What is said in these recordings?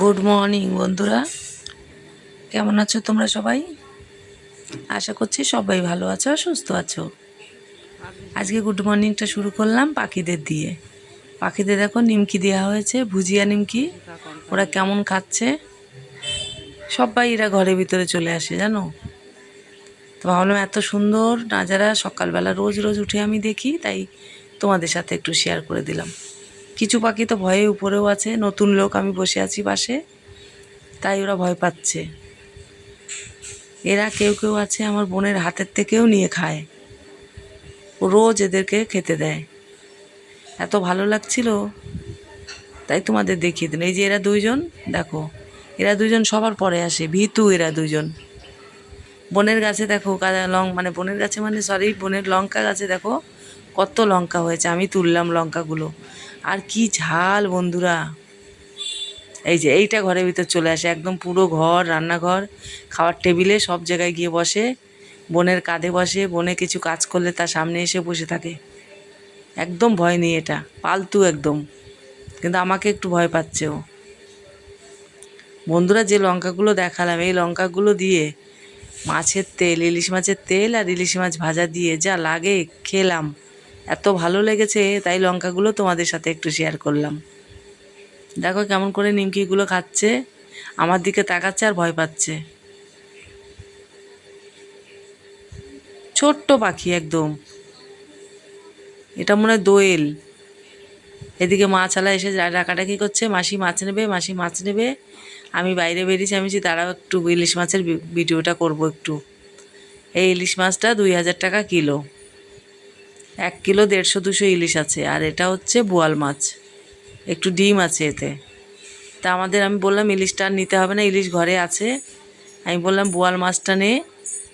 Good morning বন্ধুরা। কেমন আছো তোমরা সবাই? আশা করছি সবাই ভালো আছো আর সুস্থ আছো। আজকে গুড মর্নিংটা শুরু করলাম পাখিদের দিয়ে। পাখিদের দেখো নিমকি দেওয়া হয়েছে, ভুজিয়া নিমকি। ওরা কেমন খাচ্ছে? সবাই এরা ঘরের ভিতরে চলে আসে, জানো? তো ভাবলাম এত সুন্দর নাজারা, সকালবেলা রোজ রোজ উঠে আমি দেখি, তাই তোমাদের সাথে একটু শেয়ার করে দিলাম। কিছু পাখি তো ভয়ে উপরেও আছে, নতুন লোক আমি বসে আছি পাশে, তাই ওরা ভয় পাচ্ছে। এরা কেউ কেউ আছে আমার বোনের হাতের থেকেও নিয়ে খায়। রোজ এদেরকে খেতে দেয়। এত ভালো লাগছিল, তাই তোমাদের দেখিয়ে দিন এই যে এরা দুইজন, দেখো, এরা দুইজন সবার পরে আসে, ভীতু এরা দুইজন। বনের গাছে দেখো লং মানে বনের গাছে মানে সরি বনের লঙ্কা গাছে দেখো কত লঙ্কা হয়েছে, আমি তুললাম লঙ্কাগুলো। আর কি ঝাল বন্ধুরা। এই যে এইটা ঘরের ভিতর চলে আসে, একদম পুরো ঘর, রান্নাঘর, খাওয়ার টেবিলে সব জায়গায় গিয়ে বসে, বোনের কাঁধে বসে, বনে কিছু কাজ করলে তার সামনে এসে বসে থাকে। একদম ভয় নেই এটা, পালতু একদম। কিন্তু আমাকে একটু ভয় পাচ্ছে ও। বন্ধুরা, যে লঙ্কাগুলো দেখালাম, এই লঙ্কাগুলো দিয়ে মাছের তেল, ইলিশ মাছের তেল আর ইলিশ মাছ ভাজা দিয়ে যা লাগে খেলাম। এত ভালো লেগেছে, তাই লঙ্কাগুলো তোমাদের সাথে একটু শেয়ার করলাম। দেখো কেমন করে নিমকিগুলো খাচ্ছে, আমার দিকে তাকাচ্ছে আর ভয় পাচ্ছে। ছোট্ট পাখি একদম। এটা মনে হয় দোয়েল। এদিকে মাছালা এসে ডাকাডাকি করছে, মাসি মাছ নেবে, মাসি মাছ নেবে। আমি বাইরে বেরিয়েছি, আমি দাঁড়াও একটু, ইলিশ মাছের ভিডিওটা করব একটু। এই ইলিশ মাছটা দুই হাজার টাকা কিলো। এক কিলো দেড়শো দুশো ইলিশ আছে, আর এটা হচ্ছে বোয়াল মাছ। একটু ডিম আছে এতে। তা আমাদের আমি বললাম, ইলিশটা আর নিতে হবে না, ইলিশ ঘরে আছে। আমি বললাম, বোয়াল মাছটা নে,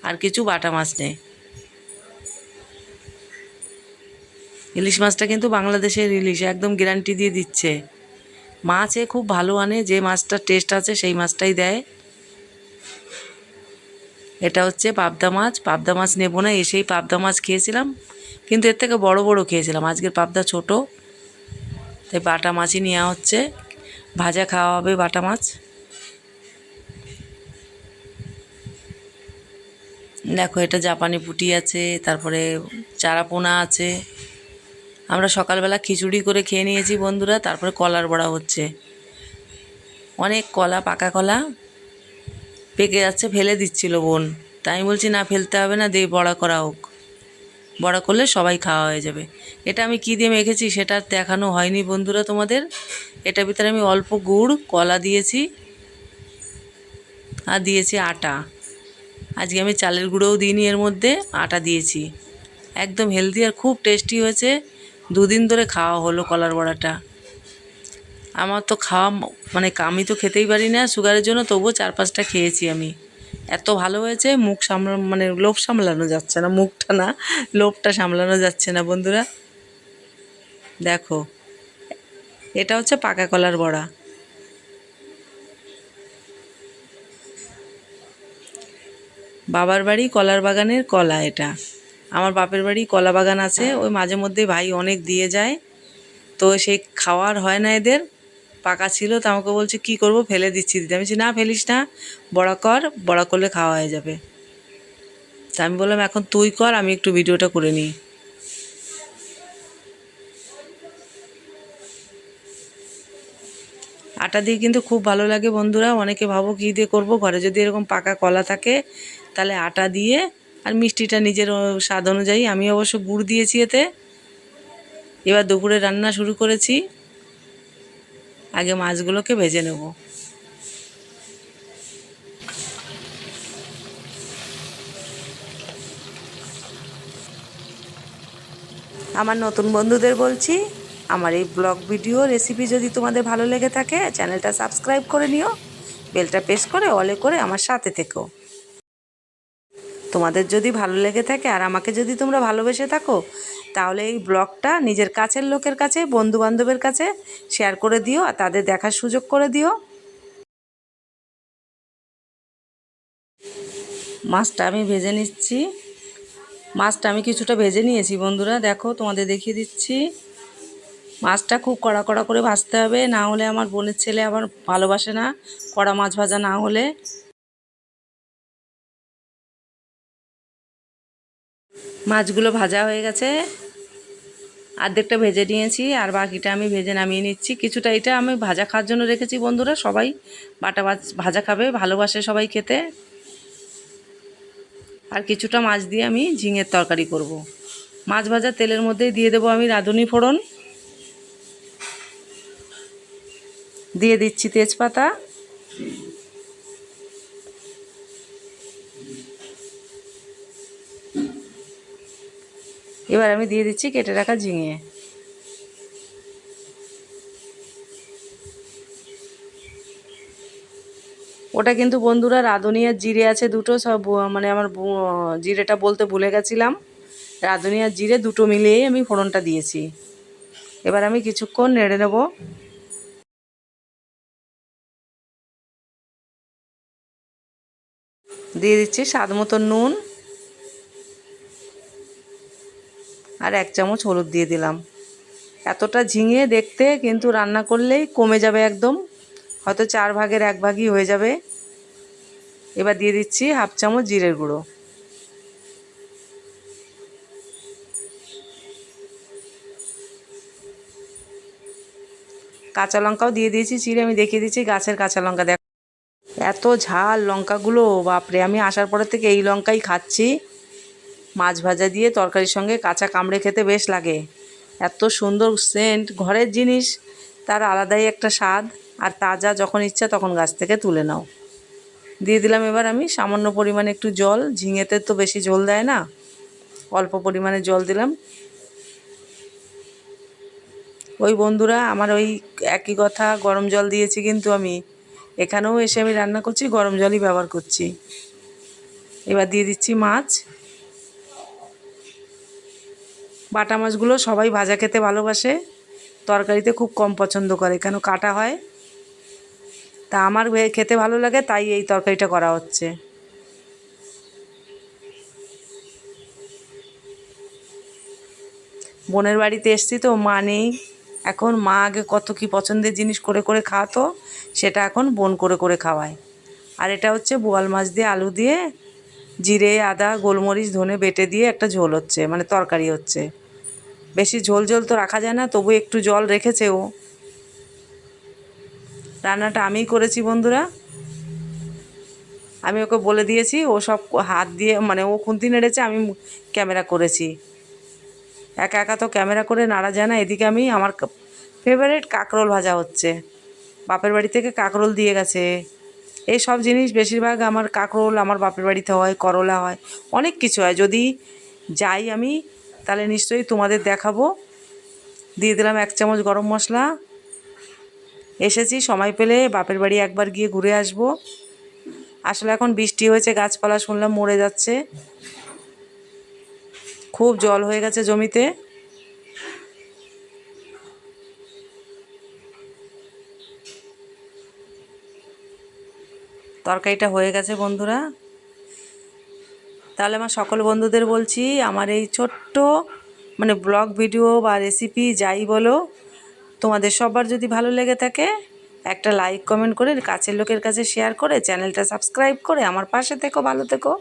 আর কিছু বাটা মাছ নে। ইলিশ মাছটা কিন্তু বাংলাদেশের ইলিশ, একদম গ্যারান্টি দিয়ে দিচ্ছে। মাছ খুব ভালো আনে, যে মাছটার টেস্ট আছে, সেই মাছটাই দেয়। এটা হচ্ছে পাবদা মাছ। পাবদা মাছ নেব না, এসেই পাবদা মাছ খেয়েছিলাম। কিন্তু এর থেকে বড় বড় খেয়েছিলাম। আজকের পাবদা ছোট, তাই বাটা মাছই নেওয়া হচ্ছে। ভাজা খাওয়া হবে বাটা মাছ। দেখো, এটা জাপানি পুঁটি আছে, তারপরে চারাপোনা আছে। আমরা সকালবেলা খিচুড়ি করে খেয়ে নিয়েছি বন্ধুরা, তারপরে কলার বড়া হচ্ছে। অনেক কলা, পাকা কলা। পেকে যাচ্ছে, ফেলে দিচ্ছিল বোন। তাই বলছি, না, ফেলতে হবে না, দিয়ে বড়া করা হোক। বড়া করলে সবাই খাওয়া হয়ে যাবে। এটা আমি কী দিয়ে মেখেছি সেটা দেখানো হয়নি বন্ধুরা তোমাদের। এটার ভিতরে আমি অল্প গুড়, কলা দিয়েছি আর দিয়েছি আটা। আজকে আমি চালের গুঁড়োও দিইনি এর মধ্যে, আটা দিয়েছি। একদম হেলদি আর খুব টেস্টি হয়েছে। দুদিন ধরে খাওয়া হলো কলার বড়াটা। আমার তো খাওয়া মানে আমি তো খেতেই পারি না সুগারের জন্য, তবুও চার পাঁচটা খেয়েছি আমি। এত ভালো হয়েছে, মুখ সামলা মানে লোভ সামলানো যাচ্ছে না, মুখটা না, লোভটা সামলানো যাচ্ছে না, বন্ধুরা। দেখো, এটা হচ্ছে পাকা কলার বড়া। বাবার বাড়ি কলার বাগানের কলা এটা। আমার বাপের বাড়ি কলা বাগান আছে, ওই মাঝে মধ্যে ভাই অনেক দিয়ে যায়, তো সেই খাওয়ার হয় না এদের। পাকা ছিল, তো আমাকে বলছে, কি করব? ফেলে দিচ্ছি দিদি। আমি বলছি, না, ফেলিস না। বড়া কর, বড়া করলে খাওয়া হয়ে যাবে। তা আমি বললাম, এখন তুই কর, আমি একটু ভিডিওটা করে নিই। আটা দিয়ে কিন্তু খুব ভালো লাগে বন্ধুরা। অনেকে ভাবো, কী দিয়ে করব? ঘরে যদি এরকম পাকা কলা থাকে, তাহলে আটা দিয়ে আর মিষ্টিটা নিজের স্বাদ অনুযায়ী। আমি অবশ্য গুড় দিয়েছি এতে। এবার দুপুরে রান্না শুরু করেছি। আগে মাছগুলোকে ভেজে নেব। আমার নতুন বন্ধুদের বলছি, আমার এই ব্লগ ভিডিও রেসিপি যদি তোমাদের ভালো লেগে থাকে চ্যানেলটা সাবস্ক্রাইব করে নিও বেলটা প্রেস করে অলে করে আমার সাথে থেকো। তোমাদের যদি ভালো লেগে থাকে আর আমাকে যদি তোমরা ভালোবেসে থাকো, তাহলে এই ব্লগটা নিজের কাছের লোকের কাছে বন্ধু বান্ধবের কাছে শেয়ার করে দিও আর তাদের দেখার সুযোগ করে দিও। মাছটা আমি ভেজে নিচ্ছি। মাছটা আমি কিছুটা ভেজে নিয়েছি বন্ধুরা, দেখো তোমাদের দেখিয়ে দিচ্ছি। মাছটা খুব কড়া কড়া করে ভাজতে হবে, না হলে আমার বোনের ছেলে আবার ভালোবাসে না, কড়া মাছ ভাজা না হলে। মাছগুলো ভাজা হয়ে গেছে। অর্ধেকটা ভেজে নিয়েছি আর বাকিটা আমি ভেজে নামিয়ে নিচ্ছি। কিছুটা এটা আমি ভাজা খাওয়ার জন্য রেখেছি বন্ধুরা, সবাই বাটা মাছ ভাজা খাবে, ভালোবাসে সবাই খেতে। আর কিছুটা মাছ দিয়ে আমি ঝিঙের তরকারি করব। মাছ ভাজা তেলের মধ্যে দিয়ে দেবো আমি রাঁধুনি ফোড়ন। দিয়ে দিচ্ছি তেজপাতা। এবার আমি দিয়ে দিচ্ছি কেটে রাখা ঝিঙে। ওটা কিন্তু বন্ধুরা রাঁধুনি আর জিরে আছে দুটো, সব মানে আমার জিরেটা বলতে ভুলে গেছিলাম। রাঁধুনি আর জিরে দুটো মিলিয়েই আমি ফোড়নটা দিয়েছি। এবার আমি কিছুক্ষণ নেড়ে নেব। দিয়ে দিচ্ছি স্বাদ মতো নুন। আর এক চামচ হলুদ দিয়ে দিলাম। এতটা ঝিঙে দেখতে কিন্তু রান্না করলেই কমে যাবে একদম। হয়তো চার ভাগের এক ভাগই হয়ে যাবে। এবার দিয়ে দিচ্ছি হাফ চামচ জিরের গুঁড়ো। কাঁচা লঙ্কাও দিয়ে দিয়েছি, চিড়ে আমি দেখিয়ে দিচ্ছি, গাছের কাঁচা লঙ্কা দেখ এত ঝাল লঙ্কাগুলো, বাপরে, আমি আসার পরের থেকে এই লঙ্কাই খাচ্ছি। মাছ ভাজা দিয়ে তরকারির সঙ্গে কাঁচা কামড়ে খেতে বেশ লাগে। এত সুন্দর সেন্ট ঘরের জিনিস, তার আলাদাই একটা স্বাদ, আর তাজা যখন ইচ্ছা তখন গাছ থেকে তুলে নাও। দিয়ে দিলাম এবার আমি সামান্য পরিমাণে একটু জল, ঝিঙেতে তো বেশি জল দেয় না। অল্প পরিমাণে জল দিলাম। ওই বন্ধুরা, আমার ওই একই কথা, গরম জল দিয়েছি কিন্তু আমি। এখানেও এসে আমি রান্না করছি, গরম জলই ব্যবহার করছি। এবার দিয়ে দিচ্ছি মাছ। বাটা মাছগুলো সবাই ভাজা খেতে ভালোবাসে। তরকারিতে খুব কম পছন্দ করে, কেন কাটা হয়? তা আমার খেতে ভালো লাগে, তাই এই তরকারিটা করা হচ্ছে। বোনের বাড়িতে এসছি তো, মা নেই। এখন মা আগে কত কি পছন্দের জিনিস করে করে খাওয়াতো, সেটা এখন বোন করে করে খাওয়ায়। আর এটা হচ্ছে বোয়াল মাছ দিয়ে আলু দিয়ে জিরে, আদা, গোলমরিচ, ধনে বেটে দিয়ে একটা ঝোল হচ্ছে মানে তরকারি হচ্ছে। বেশি ঝোল ঝোল তো রাখা যায় না, তবু একটু জল রেখেছে ও। রান্নাটা আমিই করেছি বন্ধুরা। আমি ওকে বলে দিয়েছি, ও সব হাত দিয়ে মানে ও খুন্তি নেড়েছে, আমি ক্যামেরা করেছি। একা একা তো ক্যামেরা করে নাড়া যায় না, এদিকে আমি আমার ফেভারিট কাঁকরোল ভাজা হচ্ছে। বাপের বাড়ি থেকে কাঁকরোল দিয়ে গেছে। এই সব জিনিস বেশিরভাগ আমার কাঁকরোল, আমার বাপের বাড়িতে হয়, করলা হয়, অনেক কিছু হয়। যদি যাই আমি, তাহলে নিশ্চয়ই তোমাদের দেখাবো। দিয়ে দিলাম এক চামচ গরম মশলা। এসেছি, সময় পেলে বাপের বাড়ি একবার গিয়ে ঘুরে আসব। আসলে এখন বৃষ্টি হয়েছে, গাছপালা শুনলাম মরে যাচ্ছে। খুব জল হয়ে গেছে জমিতে। তরকারিটা হয়ে গেছে, বন্ধুরা। তাহলে আমার সকল বন্ধুদের বলছি, আমার এই ছোট্ট মানে ব্লগ ভিডিও বা রেসিপি যাই বলো, তোমাদের সবার যদি ভালো লেগে থাকে, একটা লাইক কমেন্ট করে কাছের লোকের কাছে শেয়ার করে চ্যানেলটা সাবস্ক্রাইব করে আমার পাশে থেকো, ভালো থেকো।